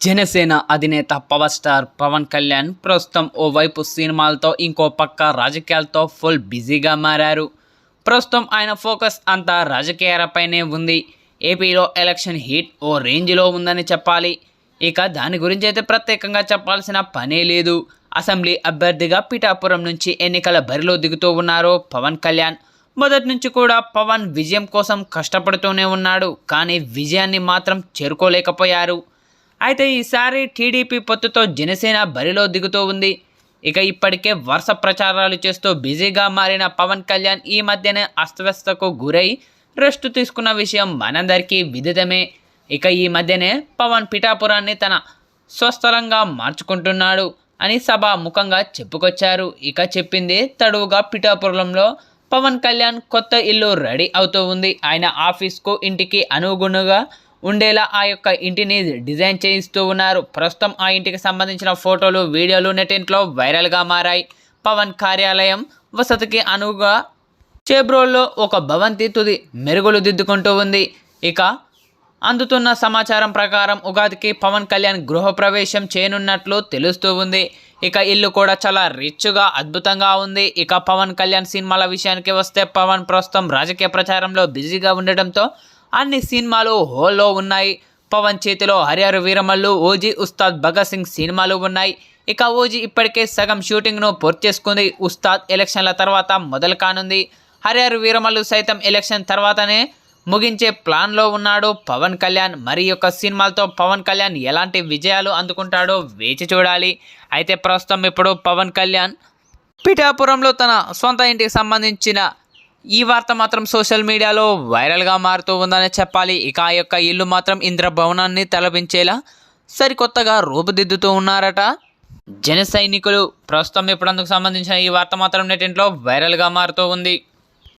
జనసేన అధినేత power star Pawan Kalyan ప్రస్తుతం ఓవైపు సినిమాలతో ఇంకో పక్క రాజకీయాలతో ఫుల్ బిజీగా మారారు. ప్రస్తుతం ఆయన ఫోకస్ అంతా రాజకీయాలపైనే ఉంది. ఏపీలో ఎలక్షన్ హీట్ ఓ రేంజ్లో ఉందని చెప్పాలి. ఇక దాని గురించి అయితే ప్రత్యేకంగా చెప్పాల్సిన పనే లేదు. అసెంబ్లీ అభ్యర్థిగా పిఠాపురం నుంచి ఎన్నికల బరిలో దిగుతూ ఉన్నారు పవన్ కళ్యాణ్. మొదటి నుంచి కూడా పవన్ విజయం కోసం కష్టపడుతూనే ఉన్నాడు. కానీ విజయాన్ని మాత్రం చేరుకోలేకపోయారు. అయితే ఈసారి టీడీపీ పొత్తుతో జనసేన బరిలో దిగుతూ ఉంది. ఇక ఇప్పటికే వరుస ప్రచారాలు చేస్తూ బిజీగా మారిన పవన్ కళ్యాణ్ ఈ మధ్యనే అస్తవ్యస్తకు గురై రెస్ట్ తీసుకున్న విషయం మనందరికీ విదితమే. ఇక ఈ మధ్యనే పవన్ పిఠాపురాన్ని తన స్వస్థలంగా మార్చుకుంటున్నాడు అని సభ ముఖంగా చెప్పుకొచ్చారు. ఇక చెప్పింది తడువుగా పిఠాపురంలో పవన్ కళ్యాణ్ కొత్త ఇల్లు రెడీ అవుతూ ఉంది. ఆయన ఆఫీస్కు ఇంటికి అనుగుణంగా ఉండేలా ఆ యొక్క ఇంటిని డిజైన్ చేయిస్తూ ఉన్నారు. ప్రస్తుతం ఆ ఇంటికి సంబంధించిన ఫోటోలు వీడియోలు నెటింట్లో వైరల్గా మారాయి. పవన్ కార్యాలయం వసతికి అనువుగా చేబ్రోల్లో ఒక భవంతి తుది మెరుగులు దిద్దుకుంటూ ఉంది. ఇక అందుతున్న సమాచారం ప్రకారం ఉగాదికి పవన్ కళ్యాణ్ గృహప్రవేశం చేయనున్నట్లు తెలుస్తూ ఉంది. ఇక ఇల్లు కూడా చాలా రిచ్గా అద్భుతంగా ఉంది. ఇక పవన్ కళ్యాణ్ సినిమాల విషయానికి వస్తే పవన్ ప్రస్తుతం రాజకీయ ప్రచారంలో బిజీగా ఉండటంతో అన్ని సినిమాలు హోల్లో ఉన్నాయి. పవన్ చేతిలో హరిహర వీరమల్లు ఓజీ ఉస్తాద్ భగత్ సింగ్ సినిమాలు ఉన్నాయి. ఇక ఓజీ ఇప్పటికే సగం షూటింగ్ను పూర్తి చేసుకుంది. ఉస్తాద్ ఎలక్షన్ల తర్వాత మొదలు కానుంది. హరిహర వీరమల్లు సైతం ఎలక్షన్ తర్వాతనే ముగించే ప్లాన్లో ఉన్నాడు పవన్ కళ్యాణ్. మరి యొక్క సినిమాలతో పవన్ కళ్యాణ్ ఎలాంటి విజయాలు అందుకుంటాడో వేచి చూడాలి. అయితే ప్రస్తుతం ఇప్పుడు పవన్ కళ్యాణ్ పిఠాపురంలో తన సొంత ఇంటికి సంబంధించిన ఈ వార్త మాత్రం సోషల్ మీడియాలో వైరల్గా మారుతూ ఉందనే చెప్పాలి. ఇక ఆ యొక్క ఇల్లు మాత్రం ఇంద్రభవనాన్ని తలపించేలా సరికొత్తగా రూపుదిద్దుతూ ఉన్నారట. జన సైనికులు ప్రస్తుతం ఇప్పుడందుకు సంబంధించిన ఈ వార్త మాత్రం నెటింట్లో వైరల్గా మారుతూ ఉంది.